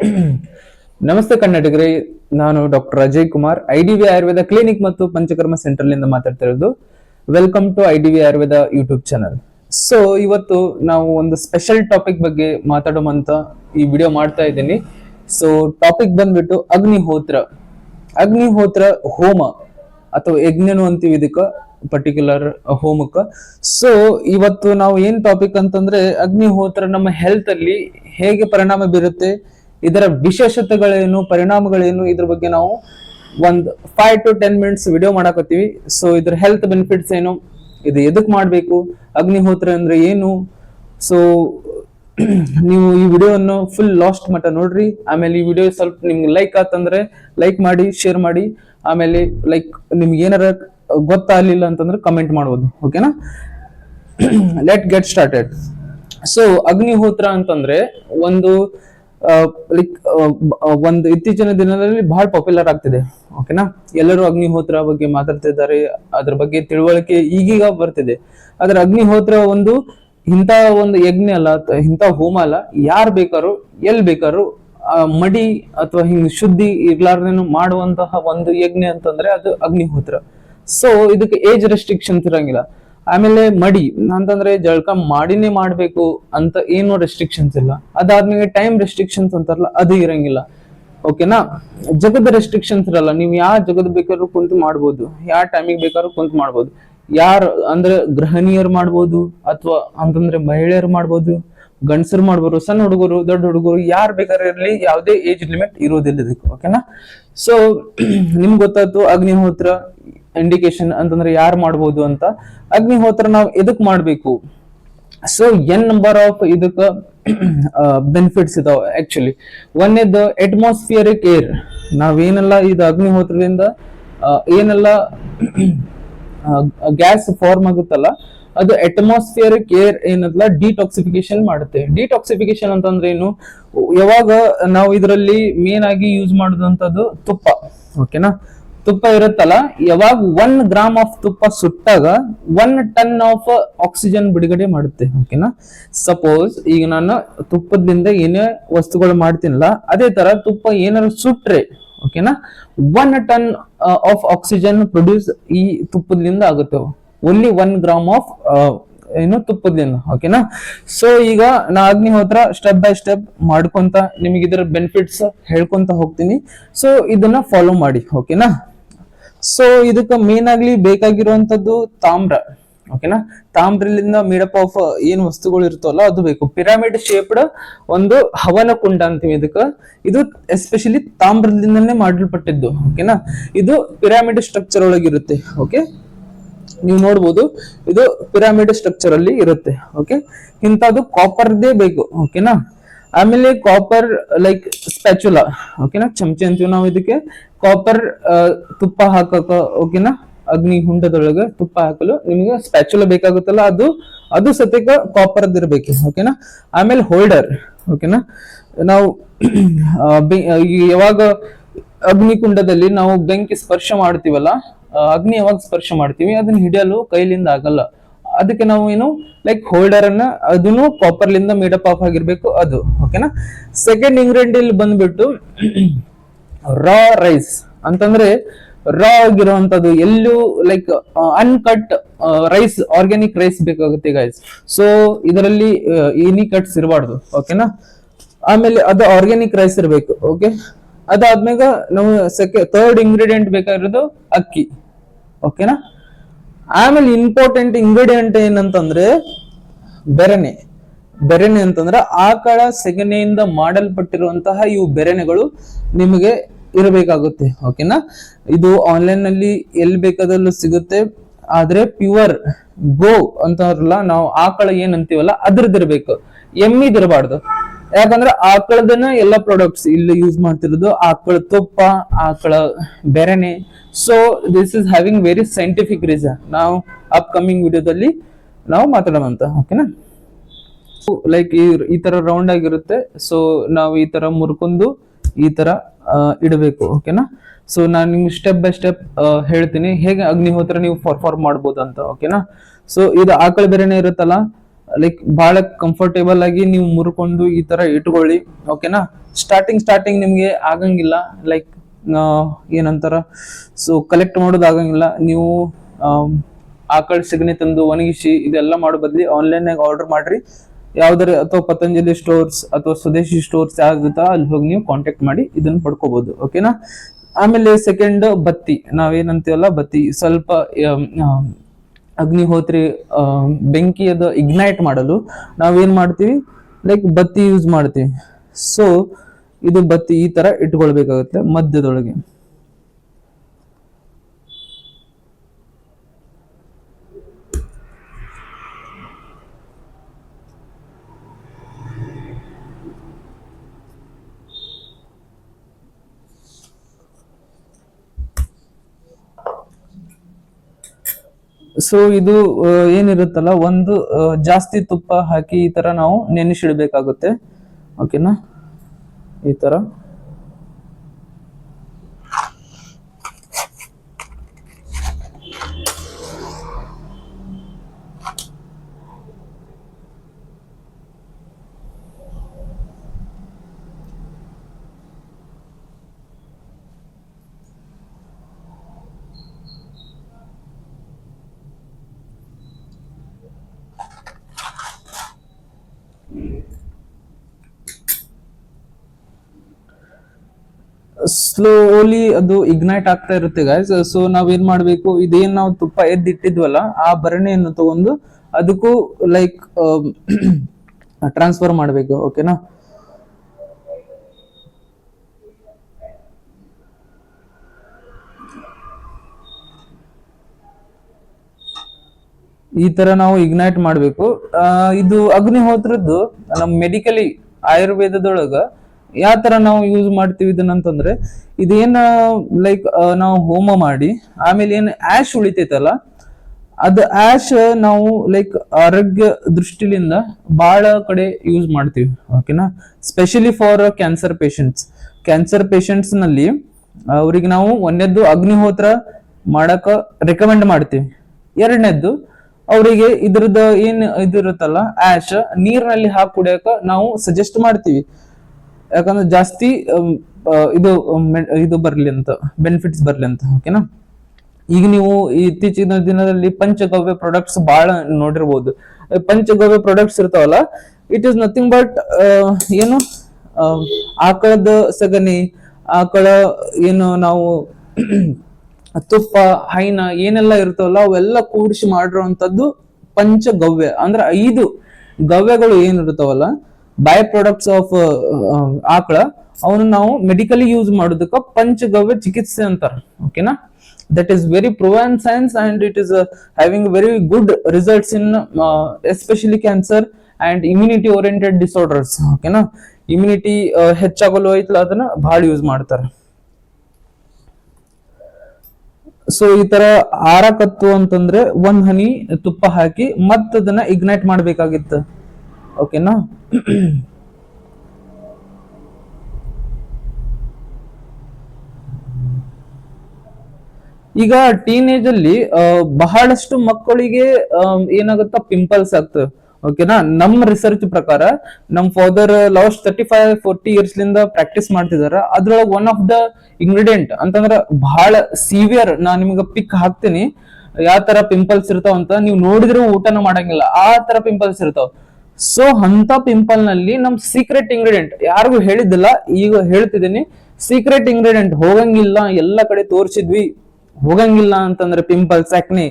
ನಮಸ್ತೆ ಕನ್ನಡಿಗರೇ, ನಾನು doctor Ajay Kumar IDV Ayurveda clinic ಮತ್ತು ಪಂಚಕರ್ಮ ಸೆಂಟರ್ ಇಂದ ಮಾತಾಡ್ತಿರೋದು. Welcome to IDV Ayurveda YouTube channel so ಇವತ್ತು ನಾವು ಒಂದು ಸ್ಪೆಷಲ್ ಟಾಪಿಕ್ ಬಗ್ಗೆ ಮಾತಾಡುವಂತ ಈ ವಿಡಿಯೋ ಮಾಡ್ತಾ ಇದ್ದೀನಿ. ಸೊ ಟಾಪಿಕ್ ಬಂದ್ಬಿಟ್ಟು ಅಗ್ನಿಹೋತ್ರ. ಅಗ್ನಿಹೋತ್ರ ಹೋಮ ಅಥವಾ ಯಜ್ಞನು ಅಂತೀವಿ ಇದಕ್ಕ ಪರ್ಟಿಕ್ಯುಲರ್ ಹೋಮಕ್ಕ. ಸೊ ಇವತ್ತು ನಾವು ಏನ್ ಟಾಪಿಕ್ ಅಂತಂದ್ರೆ ಅಗ್ನಿಹೋತ್ರ ನಮ್ಮ ಹೆಲ್ತ್ ಅಲ್ಲಿ ಹೇಗೆ ಪರಿಣಾಮ ಬೀರುತ್ತೆ ಇದರ ವಿಶೇಷತೆಗಳೇನು, ಪರಿಣಾಮಗಳೇನು, ಇದ್ರ ಬಗ್ಗೆ ನಾವು ಒಂದ್ five to ten minutes video ಮಾಡಾಕತ್ತೀವಿ. So ಇದ್ರ ಹೆಲ್ತ್ ಬೆನಿಫಿಟ್ಸ್ ಏನು, ಇದು ಎದಕ್ ಮಾಡಬೇಕು, ಅಗ್ನಿಹೋತ್ರ ಅಂದ್ರೆ ಏನು? ಸೊ ನೀವು ಈ ವಿಡಿಯೋವನ್ನು ಫುಲ್ ಲಾಸ್ಟ್ ಮಟ್ಟ ನೋಡ್ರಿ. ಆಮೇಲೆ ಈ ವಿಡಿಯೋ ಸ್ವಲ್ಪ ನಿಮ್ಗೆ ಲೈಕ್ ಆತಂದ್ರೆ ಲೈಕ್ ಮಾಡಿ ಶೇರ್ ಮಾಡಿ. ಆಮೇಲೆ ಲೈಕ್ ನಿಮ್ಗೆ ಏನಾರ ಗೊತ್ತಾಗ್ಲಿಲ್ಲ ಅಂತಂದ್ರೆ ಕಮೆಂಟ್ ಮಾಡ್ಬೋದು. ಓಕೆನಾ ಲೆಟ್ ಗೆಟ್ ಸ್ಟಾರ್ಟೆಡ್ ಸೊ ಅಗ್ನಿಹೋತ್ರ ಅಂತಂದ್ರೆ ಒಂದು ಲೈಕ್ ಒಂದು ಇತ್ತೀಚಿನ ದಿನದಲ್ಲಿ ಬಹಳ ಪಾಪ್ಯುಲರ್ ಆಗ್ತಿದೆ. ಓಕೆನಾ ಎಲ್ಲರೂ ಅಗ್ನಿಹೋತ್ರ ಬಗ್ಗೆ ಮಾತಾಡ್ತಿದ್ದಾರೆ. ಅದ್ರ ಬಗ್ಗೆ ತಿಳುವಳಿಕೆ ಈಗೀಗ ಬರ್ತಿದೆ. ಆದ್ರೆ ಅಗ್ನಿಹೋತ್ರ ಒಂದು ಇಂಥ ಒಂದು ಯಜ್ಞ ಅಲ್ಲ ಇಂಥ ಹೋಮ ಅಲ್ಲ. ಯಾರು ಬೇಕಾದ್ರು, ಎಲ್ ಬೇಕಾದ್ರು ಮಡಿ ಅಥವಾ ಹಿಂಗ್ ಶುದ್ಧಿ ಇರ್ಲಾರ್ದೇನು ಮಾಡುವಂತಹ ಒಂದು ಯಜ್ಞ ಅಂತಂದ್ರೆ ಅದು ಅಗ್ನಿಹೋತ್ರ. ಸೊ ಇದಕ್ಕೆ ಏಜ್ ರೆಸ್ಟ್ರಿಕ್ಷನ್ಸ್ ಇರಂಗಿಲ್ಲ. ಆಮೇಲೆ ಮಡಿ ಅಂತಂದ್ರೆ ಜಳಕ ಮಾಡಿನೇ ಮಾಡ್ಬೇಕು ಅಂತ ಏನು ರೆಸ್ಟ್ರಿಕ್ಷನ್ಸ್ ಇಲ್ಲ. ಅದಾದ್ಮೇಲೆ ಟೈಮ್ ರೆಸ್ಟ್ರಿಕ್ಷನ್ಸ್ ಅಂತಾರಲ್ಲ, ಅದು ಇರಂಗಿಲ್ಲ. ಓಕೆನಾ ಜಗದ ರೆಸ್ಟ್ರಿಕ್ಷನ್ಸ್ ಇರಲ್ಲ. ನೀವು ಯಾವ ಜಗದ ಬೇಕಾದ್ರೂ ಕುಂತು ಮಾಡ್ಬೋದು. ಯಾವ ಟೈಮಿಗೆ ಬೇಕಾದ್ರೂ ಕುಂತು ಮಾಡ್ಬೋದು. ಯಾರು ಅಂದ್ರೆ ಗೃಹಿಣಿಯರು ಮಾಡ್ಬೋದು, ಅಥವಾ ಅಂತಂದ್ರೆ ಮಹಿಳೆಯರು ಮಾಡ್ಬೋದು, ಗಂಡಸರು ಮಾಡ್ಬೋದು, ಸಣ್ಣ ಹುಡುಗರು, ದೊಡ್ಡ ಹುಡುಗರು, ಯಾರು ಬೇಕಾದ್ರೆ ಇರಲಿ, ಯಾವುದೇ ಏಜ್ ಲಿಮಿಟ್ ಇರೋದಿಲ್ಲ ಇದಕ್ಕೆ. ಓಕೆನಾ ಸೊ ನಿಮ್ಗೆ ಗೊತ್ತಾಯ್ತು ಅಗ್ನಿಹೋತ್ರ ಇಂಡಿಕೇಶನ್ ಅಂತಂದ್ರೆ ಯಾರು ಮಾಡ್ಬೋದು ಅಂತ ಅಗ್ನಿಹೋತ್ರ ನಾವು ಎದಕ್ ಮಾಡ್ಬೇಕು? ಸೊ ಎನ್ ನಂಬರ್ ಆಫ್ ಇದಕ್ಕ ಬೆನಿಫಿಟ್ಸ್ ಇದಾವ ಆಕ್ಚುಲಿ ಒಂದೇದು ಅಟ್ಮಾಸ್ಫಿಯರಿಕ್ ಏರ್ ನಾವೇನೆಲ್ಲ ಇದು ಅಗ್ನಿಹೋತ್ರದಿಂದ ಏನೆಲ್ಲ ಗ್ಯಾಸ್ ಫಾರ್ಮ್ ಆಗುತ್ತಲ್ಲ, ಅದು ಅಟ್ಮಾಸ್ಫಿಯರಿಕ್ ಏರ್ ಏನಲ್ಲ ಡಿಟಾಕ್ಸಿಫಿಕೇಶನ್ ಮಾಡುತ್ತೆ. ಡಿಟಾಕ್ಸಿಫಿಕೇಶನ್ ಅಂತಂದ್ರೆ ಏನು? ಯಾವಾಗ ನಾವು ಇದರಲ್ಲಿ ಮೇನ್ ಆಗಿ ಯೂಸ್ ಮಾಡಿದಂಥದ್ದು ತುಪ್ಪ. ಓಕೆನಾ ತುಪ್ಪ ಇರುತ್ತಲ್ಲ, ಯಾವಾಗ ಒನ್ ಗ್ರಾಮ್ ಆಫ್ ತುಪ್ಪ ಸುಟ್ಟಾಗ ಒನ್ ಟನ್ ಆಫ್ ಆಕ್ಸಿಜನ್ ಬಿಡುಗಡೆ ಮಾಡುತ್ತೆ ಓಕೆನಾ ಸಪೋಸ್ ಈಗ ನಾನು ತುಪ್ಪದಿಂದ ಏನೇ ವಸ್ತುಗಳು ಮಾಡ್ತೀನಲ್ಲ, ಅದೇ ತರ ತುಪ್ಪ ಏನಾದ್ರು ಸುಟ್ರೆ ಓಕೆನಾ one ton of oxygen produce ಈ ತುಪ್ಪದಿಂದ ಆಗುತ್ತೆ. ಓನ್ಲಿ ಒನ್ ಗ್ರಾಮ್ ಆಫ್ ಏನು ತುಪ್ಪದಿಂದ ಓಕೆನಾ ಸೊ ಈಗ ನಾ ಅಗ್ನಿಹೋತ್ರ ಸ್ಟೆಪ್ ಬೈ ಸ್ಟೆಪ್ ಮಾಡ್ಕೊಂತ ನಿಮಗೆ ಇದರ ಬೆನಿಫಿಟ್ಸ್ ಹೇಳ್ಕೊಂತ ಹೋಗ್ತೀನಿ. ಸೊ ಇದನ್ನ ಫಾಲೋ ಮಾಡಿ ಓಕೆನಾ ಸೊ ಇದಕ್ಕೆ ಮೇನ್ ಆಗ್ಲಿ ಬೇಕಾಗಿರುವಂತದ್ದು ತಾಮ್ರ ಓಕೆನಾ ತಾಮ್ರಲಿಂದ ಮೇಡಪ್ ಆಫ್ ಏನು ವಸ್ತುಗಳು ಇರ್ತವಲ್ಲ, ಅದು ಬೇಕು. ಪಿರಾಮಿಡ್ ಶೇಪ್ಡ್ ಒಂದು ಹವನ ಕುಂಡ ಅಂತೀವಿ ಇದಕ್ಕೆ. ಇದು ಎಸ್ಪೆಷಲಿ ತಾಮ್ರದಿಂದನೇ ಮಾಡಲ್ಪಟ್ಟಿದ್ದು ಓಕೆನಾ ಇದು ಪಿರಾಮಿಡ್ ಸ್ಟ್ರಕ್ಚರ್ ಒಳಗಿರುತ್ತೆ ಓಕೆ ನೀವು ನೋಡ್ಬೋದು, ಇದು ಪಿರಾಮಿಡ್ ಸ್ಟ್ರಕ್ಚರ್ ಅಲ್ಲಿ ಇರುತ್ತೆ ಓಕೆ ಇಂಥದ್ದು ಕಾಪರ್ದೇ ಬೇಕು ಓಕೆನಾ ಆಮೇಲೆ ಕಾಪರ್ ಲೈಕ್ ಸ್ಪ್ಯಾಚುಲಾ ಓಕೆನಾ ಚಮಚೆ ಅಂತೀವಿ ನಾವು ಇದಕ್ಕೆ. ಕಾಪರ್ ತುಪ್ಪ ಹಾಕಕ ಓಕೆನಾ ಅಗ್ನಿ ಹುಂಡದೊಳಗೆ ತುಪ್ಪ ಹಾಕಲು. ನಿಮಗೆ ಸ್ಪ್ಯಾಚುಲ ಬೇಕಾಗುತ್ತಲ್ಲ, ಅದು ಅದು ಸತ್ಯಕ ಕಾಪರ್ ಇರಬೇಕು ಓಕೆನಾ ಆಮೇಲೆ ಹೋಲ್ಡರ್ ಓಕೆನಾ ನಾವು ಯಾವಾಗ ಅಗ್ನಿಕುಂಡದಲ್ಲಿ ನಾವು ಬೆಂಕಿ ಸ್ಪರ್ಶ ಮಾಡ್ತೀವಲ್ಲ ಅಗ್ನಿ ಯಾವಾಗ ಸ್ಪರ್ಶ ಮಾಡ್ತೀವಿ, ಅದನ್ನ ಹಿಡಿಯಲು ಕೈಲಿಂದ ಆಗಲ್ಲ. ಅದಕ್ಕೆ ನಾವು ಏನು ಲೈಕ್ ಹೋಲ್ಡರ್ ಅನ್ನ ಅದನ್ನು ಕಾಪರ್ ಲಿಂದ ಮೇಡಪ್ ಆಫ್ ಆಗಿರ್ಬೇಕು ಅದು ಓಕೆನಾ ಸೆಕೆಂಡ್ ಇಂಗ್ರೀಡಿಯಂಟ್ ಇಲ್ಲಿ ಬಂದ್ಬಿಟ್ಟು ರಾ ರೈಸ್ ಅಂತಂದ್ರೆ ರಾ ಆಗಿರುವಂತದ್ದು ಎಲ್ಲೂ like uncut rice organic rice ಬೇಕಾಗುತ್ತೆ ಗೈಸ್ ಸೊ ಇದರಲ್ಲಿ ಏನಿ ಕಟ್ಸ್ ಇರಬಾರ್ದು ಓಕೆನಾ ಆಮೇಲೆ ಅದು ಆರ್ಗ್ಯಾನಿಕ್ ರೈಸ್ ಇರಬೇಕು ಓಕೆ ಅದಾದ್ಮೇಲೆ ನಾವು ಸೆಕೆ ಥರ್ಡ್ ಇಂಗ್ರೀಡಿಯಂಟ್ ಬೇಕಾಗಿರೋದು ಅಕ್ಕಿ ಓಕೆನಾ ಆಮೇಲೆ ಇಂಪಾರ್ಟೆಂಟ್ ಇಂಗ್ರೀಡಿಯಂಟ್ ಏನಂತಂದ್ರೆ ಬೆರೆನೆ ಬೆರೆನೆ ಅಂತಂದ್ರೆ ಆಕಳ ಸೆಗಣಿಯಿಂದ ಮಾಡಲ್ಪಟ್ಟಿರುವಂತಹ ಇವು ಬೆರೆನೆಗಳು ನಿಮಗೆ ಇರಬೇಕಾಗುತ್ತೆ ಓಕೆನಾ ಇದು ಆನ್ಲೈನ್ನಲ್ಲಿ ಎಲ್ಲಿ ಬೇಕಾದಲ್ಲೂ ಸಿಗುತ್ತೆ. ಆದ್ರೆ ಪ್ಯೂರ್ ಗೋ ಅಂತಾರಲ್ಲ, ನಾವು ಆಕಳ ಏನಂತೀವಲ್ಲ ಅಂತೀವಲ್ಲ ಅದ್ರದ್ದಿರ್ಬೇಕು. ಎಮ್ಮಿದಿರಬಾರ್ದು. ಯಾಕಂದ್ರೆ ಆಕಳದನ್ನ ಎಲ್ಲ ಪ್ರಾಡಕ್ಟ್ಸ್ ಇಲ್ಲಿ ಯೂಸ್ ಮಾಡ್ತಿರೋದು ಆಕಳ ತುಪ್ಪ, ಆಕಳ ಬೆರೆನೆ so this is having very scientific reason ನಾವು ಅಪ್ಕಮಿಂಗ್ ವಿಡಿಯೋದಲ್ಲಿ ನಾವು ಮಾತಾಡೋಣಂತ ಓಕೆನಾ ಲೈಕ್ ಈ ತರ ರೌಂಡ್ ಆಗಿರುತ್ತೆ. ಸೊ ನಾವು ಈ ತರ ಮುರ್ಕೊಂಡು ಈ ತರ ಇಡಬೇಕು ಓಕೆನಾ ಸೊ ನಾನು ನಿಮ್ಗೆ ಸ್ಟೆಪ್ ಬೈ ಸ್ಟೆಪ್ ಹೇಳ್ತೀನಿ. ಹೇಗೆ ಅಗ್ನಿಹೋತ್ರ ನೀವು ಪರ್ಫಾರ್ಮ್ ಮಾಡ್ಬೋದು ಅಂತ ಓಕೆನಾ ಸೊ ಇದು ಆಕಳ ಬೆರೆನೆ ಇರುತ್ತಲ್ಲ ಲೈಕ್ ಬಹಳ ಕಂಫರ್ಟೇಬಲ್ ಆಗಿ ನೀವು ಮುರ್ಕೊಂಡು ಈ ತರ ಇಟ್ಕೊಳ್ಳಿ ಓಕೆನಾ ಸ್ಟಾರ್ಟಿಂಗ್ ಸ್ಟಾರ್ಟಿಂಗ್ ನಿಮ್ಗೆ ಆಗಂಗಿಲ್ಲ ಲೈಕ್ ಏನಂತಾರ? ಸೊ ಕಲೆಕ್ಟ್ ಮಾಡೋದು ಆಗಂಗಿಲ್ಲ. ನೀವು ಆಕಳ ಸಗಣಿ ತಂದು ಒಣಗಿಸಿ ಇದೆಲ್ಲ ಮಾಡೋ ಬದ್ಲಿ ಆನ್ಲೈನ್ ನಾಗ ಆರ್ಡರ್ ಮಾಡ್ರಿ. ಯಾವ್ದಾರ ಅಥವಾ ಪತಂಜಲಿ ಸ್ಟೋರ್ಸ್ ಅಥವಾ ಸ್ವದೇಶಿ ಸ್ಟೋರ್ಸ್ ಯಾವ್ದಿರ್ತಾವ ಅಲ್ಲಿ ಹೋಗಿ ನೀವು ಕಾಂಟ್ಯಾಕ್ಟ್ ಮಾಡಿ ಇದನ್ನ ಪಡ್ಕೋಬಹುದು ಓಕೆನಾ ಆಮೇಲೆ ಸೆಕೆಂಡ್ ಬತ್ತಿ, ನಾವೇನಂತೀವಲ್ಲ ಬತ್ತಿ, ಸ್ವಲ್ಪ ಅಗ್ನಿಹೋತ್ರಿ ಬೆಂಕಿಯದು ಇಗ್ನೈಟ್ ಮಾಡಲು ನಾವೇನು ಮಾಡ್ತೀವಿ? ಲೈಕ್ ಬತ್ತಿ ಯೂಸ್ ಮಾಡ್ತೀವಿ. ಸೊ ಇದು ಬತ್ತಿ ಈ ತರ ಇಟ್ಕೊಳ್ಬೇಕಾಗುತ್ತೆ ಮಧ್ಯದೊಳಗೆ. ಸೊ ಇದು ಏನಿರುತ್ತಲ್ಲ ಒಂದು ಜಾಸ್ತಿ ತುಪ್ಪ ಹಾಕಿ ಈ ತರ ನಾವು ನೆನೆಸಿಡ್ಬೇಕಾಗುತ್ತೆ. ಓಕೆನಾ ಈ ತರ. ಸ್ಲೋಲಿ ಅದು ಇಗ್ನೈಟ್ ಆಗ್ತಾ ಇರುತ್ತೆ ಗಾಯ್ಸ್ ಸೊ ನಾವೇನ್ ಮಾಡ್ಬೇಕು? ಇದೇನ್ ನಾವು ತುಪ್ಪ ಎದ್ದಿಟ್ಟಿದ್ವಲ್ಲ, ಆ ಭರಣಿಯನ್ನು ತಗೊಂಡು ಅದಕ್ಕೂ ಲೈಕ್ ಟ್ರಾನ್ಸ್ಫರ್ ಮಾಡ್ಬೇಕು ಓಕೆನಾ ಈ ತರ ನಾವು ಇಗ್ನೈಟ್ ಮಾಡ್ಬೇಕು. ಇದು ಅಗ್ನಿಹೋತ್ರದ್ದು, ನಮ್ ಮೆಡಿಕಲಿ ಆಯುರ್ವೇದದೊಳಗ ಯಾವ ತರ ನಾವು ಯೂಸ್ ಮಾಡ್ತೀವಿ ಇದನ್ನಂತಂದ್ರೆ ಇದೇನ ಲೈಕ್ ನಾವು ಹೋಮ ಮಾಡಿ, ಆಮೇಲೆ ಏನ್ ಆಶ್ ಉಳಿತೈತಲ್ಲ, ಅದು ಆಶ್ ನಾವು ಲೈಕ್ ಆರೋಗ್ಯ ದೃಷ್ಟಿಲಿಂದ ಬಹಳ ಕಡೆ ಯೂಸ್ ಮಾಡ್ತೀವಿ ಓಕೆನಾ specially for cancer patients cancer ಪೇಷಂಟ್ಸ್ನಲ್ಲಿ, ಅವ್ರಿಗೆ ನಾವು ಒಂದನೇದ್ದು ಅಗ್ನಿಹೋತ್ರ ಮಾಡಕ ರೆಕಮೆಂಡ್ ಮಾಡ್ತೀವಿ. ಎರಡನೇದ್ದು, ಅವರಿಗೆ ಇದ್ರದ್ದು ಏನ್ ಇದಿರುತ್ತಲ್ಲ ಆಶ್ ನೀರಿನಲ್ಲಿ ಹಾಕಿ ಕುಡಿಯಕ ನಾವು ಸಜೆಸ್ಟ್ ಮಾಡ್ತೀವಿ. ಯಾಕಂದ್ರೆ ಜಾಸ್ತಿ ಇದು ಇದು ಬರ್ಲಿ ಅಂತ ಬೆನಿಫಿಟ್ಸ್ ಬರ್ಲಿ ಅಂತ ಓಕೆನಾ ಈಗ ನೀವು ಇತ್ತೀಚಿನ ದಿನದಲ್ಲಿ ಪಂಚಗವ್ಯ ಪ್ರಾಡಕ್ಟ್ಸ್ ಬಹಳ ನೋಡಿರ್ಬೋದು. ಪಂಚಗವ್ಯ ಪ್ರಾಡಕ್ಟ್ಸ್ ಇರ್ತಾವಲ್ಲ ಇಟ್ ಈಸ್ ನಥಿಂಗ್ ಬಟ್ ಏನು ಆಕಳದ ಸಗಣಿ, ಆಕಳ, ಏನು ನಾವು, ತುಪ್ಪ, ಹೈನ, ಏನೆಲ್ಲ ಇರ್ತಾವಲ್ಲ, ಅವೆಲ್ಲ ಕೂಡಿಸಿ ಮಾಡಿರುವಂತದ್ದು ಪಂಚಗವ್ಯ. ಅಂದ್ರೆ ಐದು ಗವ್ಯಗಳು ಏನಿರ್ತಾವಲ್ಲ ಬೈ ಪ್ರಾಡಕ್ಟ್ಸ್ ಆಫ್ ಆಕಳ ಅವನ್ನ ನಾವು ಮೆಡಿಕಲಿ ಯೂಸ್ ಮಾಡೋದಕ್ಕ ಪಂಚಗವ್ಯ ಚಿಕಿತ್ಸೆ ಅಂತಾರ. ಓಕೆನಾ that is very proven science and it is having very good results in especially cancer and immunity oriented disorders ಓಕೆನಾ ಇಮ್ಯುನಿಟಿ ಹೆಚ್ಚಾಗಲು ಐತಲ್ಲ ಅದನ್ನ ಬಹಳ ಯೂಸ್ ಮಾಡ್ತಾರೆ. ಸೊ ಈ ತರ ಆರಕತ್ತು ಅಂತಂದ್ರೆ ಒಂದ್ ಹನಿ ತುಪ್ಪ ಹಾಕಿ ಮತ್ತದನ್ನ ಇಗ್ನೈಟ್ ಮಾಡ್ಬೇಕಾಗಿತ್ತು. ಓಕೆನಾ? ಈಗ ಟೀನೇಜ್ ಅಲ್ಲಿ ಬಹಳಷ್ಟು ಮಕ್ಕಳಿಗೆ ಏನಾಗುತ್ತ ಪಿಂಪಲ್ಸ್ ಆಗ್ತವೆ. ಓಕೆನಾ? ನಮ್ ರಿಸರ್ಚ್ ಪ್ರಕಾರ, ನಮ್ father last thirty five forty years ಲಿಂದ ಪ್ರಾಕ್ಟೀಸ್ ಮಾಡ್ತಿದಾರ. ಅದ್ರೊಳಗೆ ಒನ್ ಆಫ್ ದ ಇಂಗ್ರೀಡಿಯೆಂಟ್ ಅಂತಂದ್ರ ಬಹಳ ಸಿವಿಯರ್ ನಾ ನಿಮ್ಗೆ ಪಿಕ್ ಹಾಕ್ತೀನಿ. ಯಾವ ತರ ಪಿಂಪಲ್ಸ್ ಇರ್ತಾವ ಅಂತ ನೀವು ನೋಡಿದ್ರೆ ಊಟನ ಮಾಡಂಗಿಲ್ಲ. ಆ ತರ ಪಿಂಪಲ್ಸ್ ಇರ್ತಾವ. ಸೊ ಅಂತ ಪಿಂಪಲ್ನಲ್ಲಿ ನಮ್ ಸೀಕ್ರೆಟ್ ಇಂಗ್ರೀಡಿಯೆಂಟ್ ಯಾರಿಗೂ ಹೇಳಿದ್ದಿಲ್ಲ, ಈಗ ಹೇಳ್ತಿದ್ದೀನಿ. ಸೀಕ್ರೆಟ್ ಇಂಗ್ರೀಡಿಯೆಂಟ್ ಹೋಗಂಗಿಲ್ಲ, ಎಲ್ಲ ಕಡೆ ತೋರಿಸಿದ್ವಿ. ಹೋಗಂಗಿಲ್ಲ ಅಂತಂದ್ರೆ ಪಿಂಪಲ್ಸ್ ಆಕ್ನಿ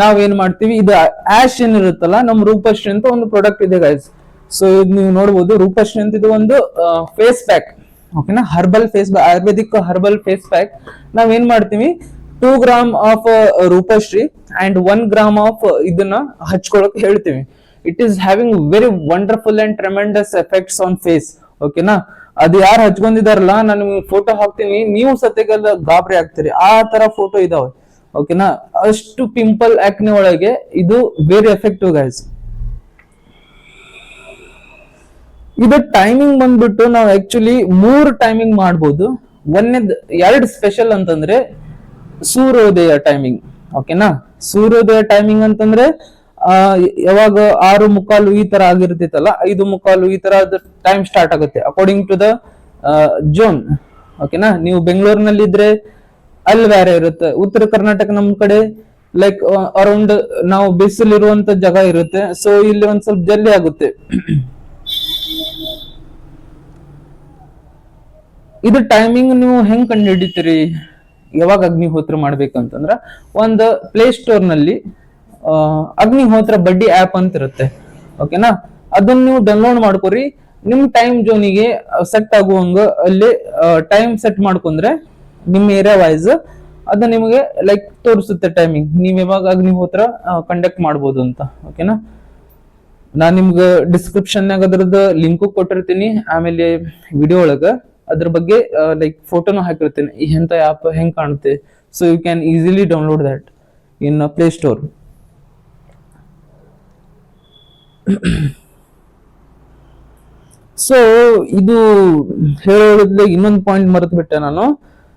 ನಾವ್ ಏನ್ ಮಾಡ್ತೀವಿ? ಇದು ಆಶ್ ಏನಿರುತ್ತಲ್ಲ ನಮ್ ರೂಪಶ್ರೀ ಅಂತ ಒಂದು ಪ್ರಾಡಕ್ಟ್ ಇದೆ ಗೈಸ್ ಸೊ ಇದು ನೀವು ನೋಡ್ಬೋದು, ರೂಪಶ್ರೀ ಅಂತ ಇದು ಒಂದು ಫೇಸ್ ಪ್ಯಾಕ್ ಓಕೆನಾ herbal face ayurvedic herbal face pack ನಾವ್ ಏನ್ ಮಾಡ್ತೀವಿ? Two gram of Roopashree and one gram of ಇದನ್ನ ಹಚ್ಕೊಳಕ್ ಹೇಳ್ತೀವಿ. It is having very wonderful and tremendous effects on face ಓಕೆನಾ ಅದ್ ಯಾರು ಹಚ್ಕೊಂಡಿದಾರಲ್ಲ, ನಾನು ಫೋಟೋ ಹಾಕ್ತೀನಿ, ನೀವು ಸತ್ಯಗೆಲ್ಲ ಗಾಬರಿ ಆಗ್ತೀರಿ. ಆ ತರ ಫೋಟೋ ಇದಾವೆ. ಓಕೆನಾ ಅಷ್ಟು ಪಿಂಪಲ್ ಆಕ್ನೆ ಒಳಗೆ ಇದು ವೆರಿ ಎಫೆಕ್ಟಿವ್ ಗೈಸ್ ಇದು ಟೈಮಿಂಗ್ ಬಂದ್ಬಿಟ್ಟು ನಾವು ಆಕ್ಚುಲಿ ಮೂರು ಟೈಮಿಂಗ್ ಮಾಡ್ಬೋದು. ಒಂದೇದ್, ಎರಡು ಸ್ಪೆಷಲ್ ಅಂತಂದ್ರೆ ಸೂರ್ಯೋದಯ ಟೈಮಿಂಗ್ ಓಕೆನಾ ಸೂರ್ಯೋದಯ ಟೈಮಿಂಗ್ ಅಂತಂದ್ರೆ ಆ, ಯಾವಾಗ ಆರು ಮುಕ್ಕಾಲು ಈ ತರ ಆಗಿರ್ತೈತಲ್ಲ, ಐದು ಮುಕ್ಕಾಲು ಈ ತರ ಟೈಮ್ ಸ್ಟಾರ್ಟ್ ಆಗುತ್ತೆ. ಅಕಾರ್ಡಿಂಗ್ ಟು ದ ಜೋನ್ ಓಕೆನಾ ನೀವು ಬೆಂಗಳೂರಿನಲ್ಲಿ ಇದ್ರೆ ಅಲ್ಲಿ ಬೇರೆ ಇರುತ್ತೆ. ಉತ್ತರ ಕರ್ನಾಟಕ ನಮ್ ಕಡೆ ಲೈಕ್ ಅರೌಂಡ್ ನಾವು ಬಿಸಿಲಿರುವಂತ ಜಾಗ ಇರುತ್ತೆ. ಸೊ ಇಲ್ಲಿ ಒಂದ್ ಸ್ವಲ್ಪ ಜಲ್ದಿ ಆಗುತ್ತೆ. ಇದು ಟೈಮಿಂಗ್ ನೀವು ಹೆಂಗ್ ಕಂಡು ಹಿಡಿತೀರಿ ಯಾವಾಗ ಅಗ್ನಿಹೋತ್ರ ಮಾಡ್ಬೇಕಂತಂದ್ರ, ಒಂದು ಪ್ಲೇ ಸ್ಟೋರ್ನಲ್ಲಿ ಅಗ್ನಿಹೋತ್ರ ಬಡ್ಡಿ ಆಪ್ ಅಂತ ಇರುತ್ತೆ. ಓಕೆನಾ ಅದನ್ನ ನೀವು ಡೌನ್ಲೋಡ್ ಮಾಡ್ಕೊರಿ. ನಿಮ್ ಟೈಮ್ ಜೋನಿಗೆ ಸೆಟ್ ಆಗುವಂಗ ಅಲ್ಲಿ ಟೈಮ್ ಸೆಟ್ ಮಾಡ್ಕೊಂಡ್ರೆ ನಿಮ್ಮ ಏರಿಯಾ ವೈಸ್ ಅದು ನಿಮಗೆ ಲೈಕ್ ತೋರಿಸುತ್ತೆ ಟೈಮಿಂಗ್ ನೀವು ಯಾವಾಗ ಅಗ್ನಿಹೋತ್ರ ಕಂಡಕ್ಟ್ ಮಾಡ್ಬೋದು ಅಂತ. ಓಕೆನಾ ನಾನ್ ನಿಮ್ಗೆ ಡಿಸ್ಕ್ರಿಪ್ಷನ್ನಾಗ ಅದ್ರದ್ದು ಲಿಂಕು ಕೊಟ್ಟಿರ್ತೀನಿ. ಆಮೇಲೆ ವಿಡಿಯೋ ಒಳಗ ಅದ್ರ ಬಗ್ಗೆ ಲೈಕ್ ಫೋಟೋನು ಹಾಕಿರ್ತೀನಿ. ಎಂಥ ಆ್ಯಪ್ ಹೆಂಗೆ ಕಾಣುತ್ತೆ? So you can easily download that in play store so ಇದು ಹೇಳೋದ್ಲೆ ಇನ್ನೊಂದು ಪಾಯಿಂಟ್ ಮರೆತು ಬಿಟ್ಟೆ ನಾನು.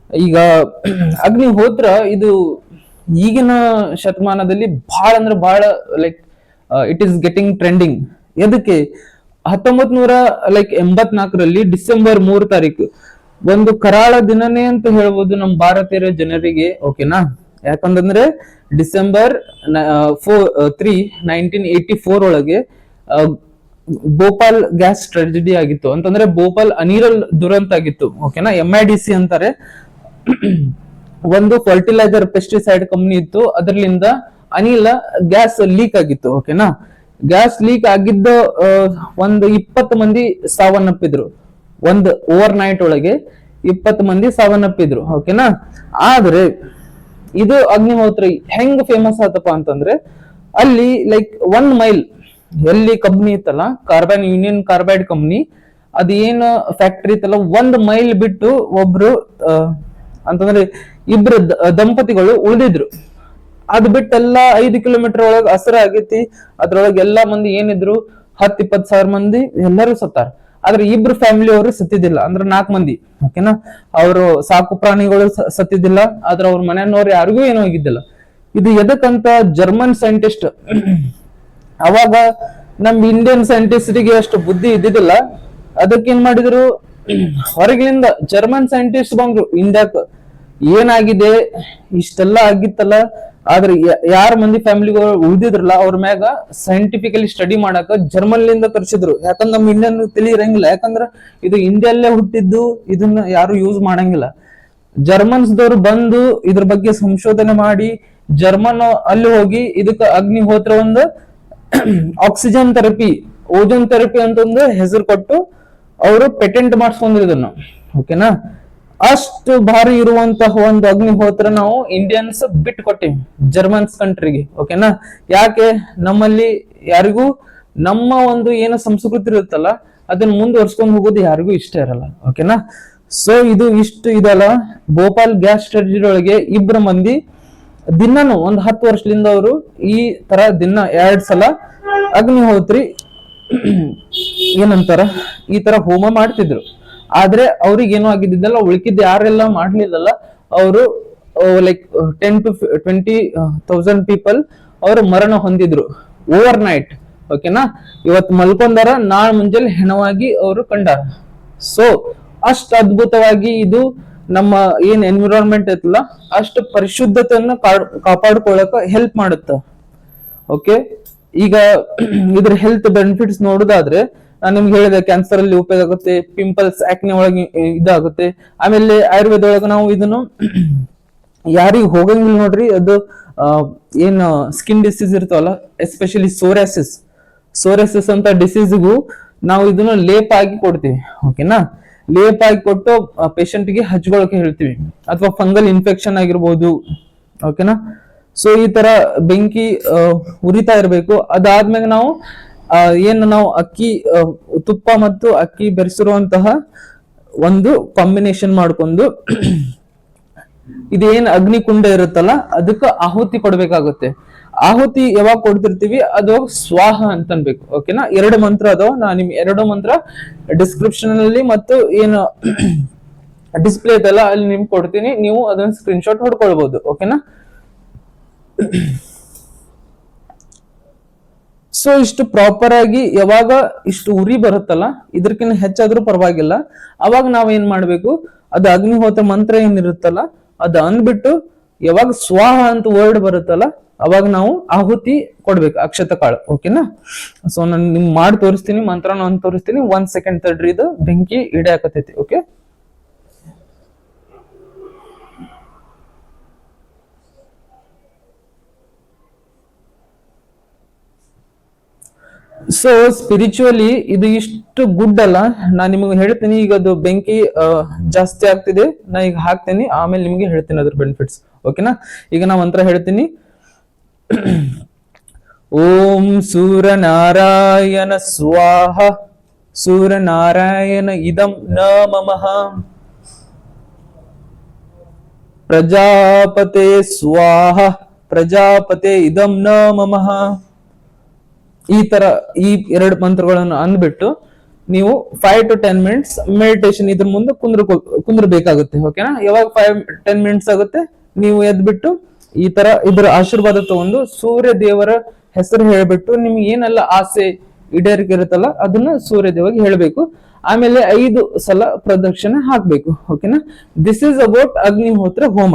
ಈಗ ಅಗ್ನಿಹೋತ್ರ ಇದು ಈಗಿನ ಶತಮಾನದಲ್ಲಿ ಬಹಳ ಅಂದ್ರೆ ಬಹಳ like it is getting trending ಎದಕ್ಕೆ? ಹತ್ತೊಂಬತ್ ನೂರ ಲೈಕ್ ಎಂಬತ್ನಾಲ್ಕರಲ್ಲಿ ಡಿಸೆಂಬರ್ ಮೂರು ತಾರೀಕು. ಒಂದು ಕರಾಳ ದಿನನೇ ಅಂತ ಹೇಳ್ಬೋದು ನಮ್ಮ ಭಾರತೀಯ ಜನರಿಗೆ ಓಕೆನಾ ಯಾಕಂತಂದ್ರೆ December four three nineteen eighty four ಒಳಗೆ ಭೋಪಾಲ್ ಗ್ಯಾಸ್ ಟ್ರೆಜಿಡಿ ಆಗಿತ್ತು. ಅಂತಂದ್ರೆ ಭೋಪಾಲ್ ಅನಿರಲ್ ದುರಂತ ಆಗಿತ್ತು. ಓಕೆನಾ ಎಂ ಐ ಡಿ ಸಿ ಅಂತಾರೆ. ಒಂದು ಫರ್ಟಿಲೈಸರ್ ಪೆಸ್ಟಿಸೈಡ್ ಕಂಪ್ನಿ ಇತ್ತು. ಅದರಲ್ಲಿಂದ ಅನಿಲ ಗ್ಯಾಸ್ ಲೀಕ್ ಆಗಿತ್ತು. ಓಕೆನಾ ಗ್ಯಾಸ್ ಲೀಕ್ ಆಗಿದ್ದ ಒಂದು ಇಪ್ಪತ್ತು ಮಂದಿ ಸಾವನ್ನಪ್ಪಿದ್ರು. ಒಂದು ಓವರ್ ನೈಟ್ ಒಳಗೆ ಇಪ್ಪತ್ತು ಮಂದಿ ಸಾವನ್ನಪ್ಪಿದ್ರು. ಓಕೆನಾ ಆದ್ರೆ ಇದು ಅಗ್ನಿಹೋತ್ರ ಹೆಂಗ್ ಫೇಮಸ್ ಆತಪ್ಪ ಅಂತಂದ್ರೆ, ಅಲ್ಲಿ ಲೈಕ್ ಒನ್ ಮೈಲ್ ಎಲ್ಲಿ ಕಂಪ್ನಿ ಇತ್ತಲ್ಲ ಕಾರ್ಬನ್ ಯೂನಿಯನ್ ಕಾರ್ಬೈಡ್ ಕಂಪ್ನಿ ಅದೇನು ಫ್ಯಾಕ್ಟರಿ ಇತ್ತಲ್ಲ, ಒಂದ್ ಮೈಲ್ ಬಿಟ್ಟು ಒಬ್ರು ಅಂತಂದ್ರೆ ಇಬ್ರು ದಂಪತಿಗಳು ಉಳಿದಿದ್ರು. ಅದ್ ಬಿಟ್ಟೆಲ್ಲ ಐದು ಕಿಲೋಮೀಟರ್ ಒಳಗ ಹಸಿರ ಆಗೈತಿ, ಅದ್ರೊಳಗೆ ಎಲ್ಲಾ ಮಂದಿ ಏನಿದ್ರು ಹತ್ ಇಪ್ಪತ್ ಸಾವಿರ ಮಂದಿ ಎಲ್ಲರೂ ಸತ್ತಾರ. ಆದ್ರೆ ಇಬ್ರು ಫ್ಯಾಮಿಲಿ ಅವರು ಸತ್ತಿದ್ದಿಲ್ಲ, ಅಂದ್ರೆ ನಾಲ್ಕು ಮಂದಿ ಓಕೆನಾ ಅವರು ಸಾಕು ಪ್ರಾಣಿಗಳು ಸತ್ತಿದ್ದಿಲ್ಲ, ಆದ್ರೆ ಅವ್ರ ಮನೆಯವ್ರು ಯಾರಿಗೂ ಏನೋ ಆಗಿದ್ದಿಲ್ಲ ಇದು ಎದಕ್ಕಂತ ಜರ್ಮನ್ ಸೈಂಟಿಸ್ಟ್ ಅವಾಗ ನಮ್ ಇಂಡಿಯನ್ ಸೈಂಟಿಸ್ಟ್ಗೆ ಅಷ್ಟು ಬುದ್ಧಿ ಇದ್ದಿದ್ದಿಲ್ಲ. ಅದಕ್ಕೇನ್ ಮಾಡಿದ್ರು? ಹೊರಗಿನಿಂದ ಜರ್ಮನ್ ಸೈಂಟಿಸ್ಟ್ ಬಂದ್ರು. ಇಂಡಿಯಾಕ್ ಏನಾಗಿದೆ? ಇಷ್ಟೆಲ್ಲ ಆಗಿತ್ತಲ್ಲ. ಆದ್ರೆ ಯಾರ ಮಂದಿ ಫ್ಯಾಮಿಲಿಗಳು ಉಳಿದಿದ್ರಲ್ಲ, ಅವ್ರ ಮ್ಯಾಗ ಸೈಂಟಿಫಿಕಲಿ ಸ್ಟಡಿ ಮಾಡಾಕ ಜರ್ಮನ್ಲಿಂದ ಕರ್ಸಿದ್ರು. ಯಾಕಂದ್ರೆ ನಮ್ ಇಂಡಿಯನ್ ತಿಳಿಯಿರಂಗಿಲ್ಲ ಯಾಕಂದ್ರ ಇದು ಇಂಡಿಯಲ್ಲೇ ಹುಟ್ಟಿದ್ದು, ಇದನ್ನ ಯಾರು ಯೂಸ್ ಮಾಡಂಗಿಲ್ಲ. ಜರ್ಮನ್ಸ್ದವ್ರು ಬಂದು ಇದ್ರ ಬಗ್ಗೆ ಸಂಶೋಧನೆ ಮಾಡಿ ಜರ್ಮನ್ ಅಲ್ಲಿ ಹೋಗಿ ಇದಕ್ಕ ಅಗ್ನಿಹೋತ್ರ ಒಂದು ಆಕ್ಸಿಜನ್ ಥೆರಪಿ ಓಜೋನ್ ಥೆರಪಿ ಅಂತಂದು ಹೆಸರು ಕೊಟ್ಟು ಅವರು ಪೇಟೆಂಟ್ ಮಾಡಿಸ್ಕೊಂಡ್ರು ಓಕೆನಾ ಅಷ್ಟು ಭಾರಿ ಇರುವಂತಹ ಒಂದು ಅಗ್ನಿಹೋತ್ರ ನಾವು ಇಂಡಿಯನ್ಸ್ ಬಿಟ್ಟು ಕೊಟ್ಟಿವಿ ಜರ್ಮನ್ಸ್ ಕಂಟ್ರಿಗೆ ಓಕೆನಾ ಯಾಕೆ? ನಮ್ಮಲ್ಲಿ ಯಾರಿಗೂ ನಮ್ಮ ಒಂದು ಏನು ಸಂಸ್ಕೃತಿ ಇರುತ್ತಲ್ಲ, ಅದನ್ನ ಮುಂದುವರ್ಸ್ಕೊಂಡು ಹೋಗೋದು ಯಾರಿಗೂ ಇಷ್ಟ ಇರಲ್ಲ. ಓಕೆನಾ ಸೊ ಇದು ಇಷ್ಟು ಇದಲ್ಲ, ಭೋಪಾಲ್ ಗ್ಯಾಸ್ ಸ್ಟ್ರಾಟಜಿ ಒಳಗೆ ಇಬ್ಬರ ಮಂದಿ ದಿನಾನು ಒಂದ್ ಹತ್ತು ವರ್ಷದಿಂದ ಅವರು ಈ ತರ ದಿನ ಎರಡ್ ಸಲ ಅಗ್ನಿಹೋತ್ರಿ ಏನಂತಾರ, ಈ ತರ ಹೋಮ ಮಾಡ್ತಿದ್ರು. ಆದ್ರೆ ಅವ್ರಿಗೆ ಏನೂ ಆಗಿದ್ದಿದ್ದಲ್ಲ ಉಳ್ಕಿದ್ ಯಾರೆಲ್ಲ ಮಾಡ್ಲಿಲ್ಲಲ್ಲ, ಅವರು like ten to twenty thousand people ಅವರು ಮರಣ ಹೊಂದಿದ್ರು. ಓವರ್ ನೈಟ್ ಓಕೆನಾ ಇವತ್ ಮಲ್ಕೊಂಡಾರ, ನಾಳೆ ಮುಂಜಾನೆ ಹೆಣವಾಗಿ ಅವರು ಕಂಡಾರ. ಸೊ ಅಷ್ಟ್ ಅದ್ಭುತವಾಗಿ ಇದು ನಮ್ಮ ಏನ್ ಎನ್ವಿರಾನ್ಮೆಂಟ್ ಐತಲ್ಲ, ಅಷ್ಟು ಪರಿಶುದ್ಧತೆಯನ್ನ ಕಾಪಾಡ್ಕೊಳಕ ಹೆಲ್ಪ್ ಮಾಡುತ್ತ. ಓಕೆ ಈಗ ಇದ್ರ ಹೆಲ್ತ್ ಬೆನಿಫಿಟ್ಸ್ ನೋಡೋದಾದ್ರೆ, ನಾನು ನಿಮ್ಗೆ ಹೇಳಿದೆ ಕ್ಯಾನ್ಸರ್ ಅಲ್ಲಿ ಉಪಯೋಗ ಆಗುತ್ತೆ ಪಿಂಪಲ್ಸ್ ಆಕ್ನೆ ಒಳಗೆ ಇದಾಗುತ್ತೆ. ಆಮೇಲೆ ಆಯುರ್ವೇದ ಒಳಗೆ ನಾವು ಇದನ್ನು ಯಾರಿಗೆ ಹೋಗಂಗಿಲ್ಲ ನೋಡ್ರಿ, ಅದು ಏನ್ ಸ್ಕಿನ್ ಡಿಸೀಸ್ ಇರ್ತಾವಲ್ಲ ಎಸ್ಪೆಷಲಿ ಸೋರಾಸಿಸ್ ಸೋರಾಸಿಸ್ ಅಂತ ಡಿಸೀಸ್ಗೂ ನಾವು ಇದನ್ನ ಲೇಪ್ ಆಗಿ ಕೊಡ್ತೀವಿ. ಓಕೆನಾ ಲೇಪ ಆಗಿ ಕೊಟ್ಟು ಪೇಷಂಟ್ಗೆ ಹಚ್ಕೊಳಕ್ಕೆ ಹೇಳ್ತೀವಿ. ಅಥವಾ ಫಂಗಲ್ ಇನ್ಫೆಕ್ಷನ್ ಆಗಿರ್ಬೋದು ಓಕೆನಾ ಸೊ ಈ ತರ ಬೆಂಕಿ ಉರಿತಾ ಇರಬೇಕು. ಅದಾದ್ಮೇಲೆ ನಾವು ಏನು ನಾವು ಅಕ್ಕಿ ತುಪ್ಪ ಮತ್ತು ಅಕ್ಕಿ ಬೆರೆಸಿರುವಂತಹ ಒಂದು ಕಾಂಬಿನೇಷನ್ ಮಾಡ್ಕೊಂಡು, ಇದೇನ್ ಅಗ್ನಿಕುಂಡ ಇರುತ್ತಲ್ಲ, ಅದಕ್ಕೆ ಆಹುತಿ ಕೊಡ್ಬೇಕಾಗುತ್ತೆ. ಆಹುತಿ ಯಾವಾಗ ಕೊಡ್ತಿರ್ತೀವಿ, ಅದು ಸ್ವಾಹ ಅಂತ ಅನ್ಬೇಕು ಓಕೆನಾ ಎರಡು ಮಂತ್ರ ಅದಾವ, ನಾ ನಿಮ್ ಎರಡು ಮಂತ್ರ ಡಿಸ್ಕ್ರಿಪ್ಷನ್ ಅಲ್ಲಿ ಮತ್ತು ಏನು ಡಿಸ್ಪ್ಲೇ ಇದೆಲ್ಲ ಅಲ್ಲಿ ನಿಮ್ಗೆ ಕೊಡ್ತೀನಿ, ನೀವು ಅದನ್ನ ಸ್ಕ್ರೀನ್ಶಾಟ್ ಹೊಡ್ಕೊಳ್ಬಹುದು ಓಕೆನಾ ಸೊ ಇಷ್ಟು ಪ್ರಾಪರ್ ಆಗಿ ಯಾವಾಗ ಇಷ್ಟು ಉರಿ ಬರುತ್ತಲ್ಲ ಇದಕ್ಕಿಂತ ಹೆಚ್ಚಾದ್ರೂ ಪರವಾಗಿಲ್ಲ, ಅವಾಗ ನಾವೇನ್ ಮಾಡ್ಬೇಕು, ಅದು ಅಗ್ನಿಹೋತ ಮಂತ್ರ ಏನಿರುತ್ತಲ್ಲ, ಅದು ಅಂದ್ಬಿಟ್ಟು ಯಾವಾಗ ಸ್ವಾಹ ಅಂತ ವರ್ಡ್ ಬರುತ್ತಲ್ಲ, ಅವಾಗ ನಾವು ಆಹುತಿ ಕೊಡ್ಬೇಕು, ಅಕ್ಷತ ಕಾಳು. ಓಕೆನಾ ಸೊ ನಾನು ನಿಮ್ ಮಾಡಿ ತೋರಿಸ್ತೀನಿ, ಮಂತ್ರನ ನಾನು ತೋರಿಸ್ತೀನಿ, ಒಂದ್ ಸೆಕೆಂಡ್ ತಡ್ರಿ ಇದು ಬೆಂಕಿ ಇಡೆ ಹಾಕತೈತಿ ಓಕೆ ಸೊ ಸ್ಪಿರಿಚುವಲಿ ಇದು ಇಷ್ಟು ಗುಡ್ ಅಲ್ಲ. ನಾನು ನಿಮಗೆ ಹೇಳ್ತೀನಿ, ಈಗ ಅದು ಬೆಂಕಿ ಜಾಸ್ತಿ ಆಗ್ತಿದೆ. ನಾ ಈಗ ಹಾಕ್ತೀನಿ, ಆಮೇಲೆ ನಿಮಗೆ ಹೇಳ್ತೀನಿ ಅದ್ರ ಬೆನಿಫಿಟ್ಸ್ ಓಕೆನಾ ಈಗ ನಾ ಮಂತ್ರ ಹೇಳ್ತೀನಿ. ಓಂ ಸೂರ್ಯನಾರಾಯಣ ಸ್ವಾಹ. ಸೂರ್ಯನಾರಾಯಣ ಇದಂ ನ ಮಮಃ ಪ್ರಜಾಪತೆ ಸ್ವಾಹ. ಪ್ರಜಾಪತೆ ಇದಂ ನ ಮಮಃ ಈ ತರ ಈ ಎರಡು ಮಂತ್ರಗಳನ್ನು ಅಂದ್ಬಿಟ್ಟು ನೀವು five to ten minutes meditation ಇದ್ರ ಮುಂದೆ ಕುಂದ್ರ ಕುಂದ್ರಬೇಕಾಗುತ್ತೆ ಓಕೆನಾ ಯಾವಾಗ ಫೈವ್ ಟೆನ್ ಮಿನಿಟ್ಸ್ ಆಗುತ್ತೆ, ನೀವು ಎದ್ಬಿಟ್ಟು ಈ ತರ ಇದರ ಆಶೀರ್ವಾದ ತಗೊಂಡು ಸೂರ್ಯ ದೇವರ ಹೆಸರು ಹೇಳ್ಬಿಟ್ಟು ನಿಮ್ಗೆ ಏನೆಲ್ಲ ಆಸೆ ಈಡೇರಿಕೆ ಇರುತ್ತಲ್ಲ ಅದನ್ನ ಸೂರ್ಯ ದೇವರಿಗೆ ಹೇಳಬೇಕು. ಆಮೇಲೆ ಐದು ಸಲ ಪ್ರದಕ್ಷಿಣೆ ಹಾಕ್ಬೇಕು ಓಕೆನಾ ದಿಸ್ ಇಸ್ ಅಬೌಟ್ ಅಗ್ನಿಹೋತ್ರ ಹೋಮ.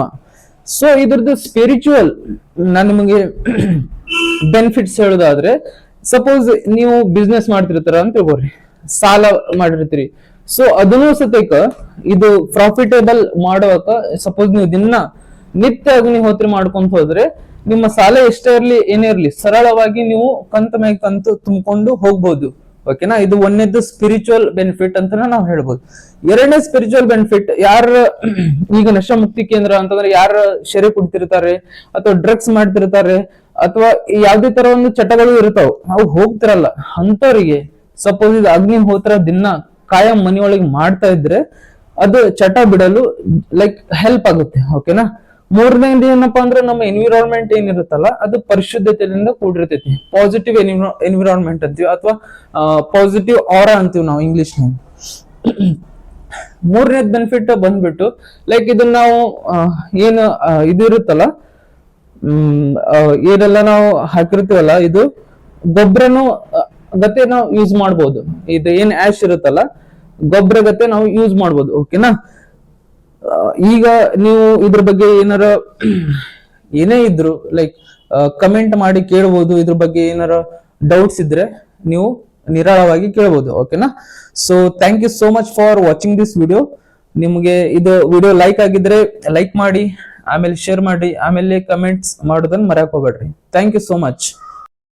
ಸೊ ಇದ್ರದ್ದು ಸ್ಪಿರಿಚುವಲ್ ನಾನು ನಿಮಗೆ ಬೆನಿಫಿಟ್ಸ್ ಹೇಳೋದಾದ್ರೆ ಸಪೋಸ್ ನೀವು ಬಿಸ್ನೆಸ್ ಮಾಡ್ತಿರ್ತಾರ ಅಂತ ತಿಳ್ಕೊರಿ ಸಾಲ ಮಾಡಿರ್ತೀರಿ. ಸೊ ಅದನ್ನು ಸತೇಕ ಇದು ಪ್ರಾಫಿಟೇಬಲ್ ಮಾಡುವಾಗ ಸಪೋಸ್ ನೀವು ದಿನ ನಿತ್ಯ ಅಗ್ನಿಹೋತ್ರಿ ಮಾಡ್ಕೊಂತ ಹೋದ್ರೆ, ನಿಮ್ಮ ಸಾಲ ಎಷ್ಟೇ ಇರ್ಲಿ, ಏನೇ ಇರ್ಲಿ, ಸರಳವಾಗಿ ನೀವು ಕಂತ ಮೇಲೆ ಕಂತು ತುಂಬಿಕೊಂಡು ಹೋಗ್ಬೋದು. ಓಕೆನಾ ಇದು ಒಂದನೇದು ಸ್ಪಿರಿಚುವಲ್ ಬೆನಿಫಿಟ್ ಅಂತ ನಾವು ಹೇಳ್ಬೋದು. ಎರಡನೇ ಸ್ಪಿರಿಚುವಲ್ ಬೆನಿಫಿಟ್ ಯಾರ ಈಗ ನಶಾ ಮುಕ್ತಿ ಕೇಂದ್ರ ಅಂತಂದ್ರೆ ಯಾರ ಶೆರೆ ಕುಡ್ತಿರ್ತಾರೆ, ಅಥವಾ ಡ್ರಗ್ಸ್ ಮಾಡ್ತಿರ್ತಾರೆ ಅಥವಾ ಯಾವ್ದೇ ತರ ಒಂದು ಚಟಗಳು ಇರ್ತಾವ ಅವು ಹೋಗ್ತಿರಲ್ಲ ಅಂತವರಿಗೆ ಸಪೋಸ್ ಇದು ಅಗ್ನಿಹೋತ್ರ ದಿನ ಕಾಯಂ ಮನೆಯೊಳಗೆ ಮಾಡ್ತಾ ಇದ್ರೆ ಅದು ಚಟ ಬಿಡಲು ಲೈಕ್ ಹೆಲ್ಪ್ ಆಗುತ್ತೆ ಓಕೆನಾ ಮೂರನೇದು ಏನಪ್ಪಾ ಅಂದ್ರೆ ನಮ್ಮ ಎನ್ವಿರಾನ್ಮೆಂಟ್ ಏನಿರುತ್ತಲ್ಲ, ಅದು ಪರಿಶುದ್ಧತೆಯಿಂದ ಕೂಡಿರ್ತೈತಿ. ಪಾಸಿಟಿವ್ ಎನ್ವಿರಾನ್ಮೆಂಟ್ ಅಂತೀವಿ, ಅಥವಾ ಪಾಸಿಟಿವ್ ಆರ ಅಂತೀವಿ ನಾವು ಇಂಗ್ಲಿಷ್ ಮೂರನೇದ್ ಬೆನಿಫಿಟ್ ಬಂದ್ಬಿಟ್ಟು ಲೈಕ್ ಇದನ್ನ ನಾವು ಏನು ಇದು ಇರುತ್ತಲ್ಲ ಏನೆಲ್ಲ ನಾವು ಹಾಕಿರ್ತೀವಲ್ಲ, ಇದು ಗೊಬ್ಬರನು ಗತೆ ನಾವು ಯೂಸ್ ಮಾಡ್ಬೋದು. ಇದು ಏನ್ ಆಶ್ ಇರುತ್ತಲ್ಲ ಗೊಬ್ಬರ ಗತೆ ನಾವು ಯೂಸ್ ಮಾಡ್ಬೋದು ಓಕೆನಾ ಈಗ ನೀವು ಇದ್ರ ಬಗ್ಗೆ ಏನಾರ ಏನೇ ಇದ್ರು ಲೈಕ್ ಕಮೆಂಟ್ ಮಾಡಿ ಕೇಳ್ಬೋದು, ಇದ್ರ ಬಗ್ಗೆ ಏನಾರ ಡೌಟ್ಸ್ ಇದ್ರೆ ನೀವು ನಿರಾಳವಾಗಿ ಕೇಳ್ಬೋದು ಓಕೆನಾ so thank you so much for watching this video ನಿಮಗೆ ಇದು ವಿಡಿಯೋ ಲೈಕ್ ಆಗಿದ್ರೆ ಲೈಕ್ ಮಾಡಿ ಆಮೇಲೆ ಶೇರ್ ಮಾಡಿ ಆಮೇಲೆ ಕಮೆಂಟ್ಸ್ ಮಾಡೋದನ್ನ ಮರೆಯಕ್ ಹೋಗ್ಬೇಡ್ರಿ. Thank you so much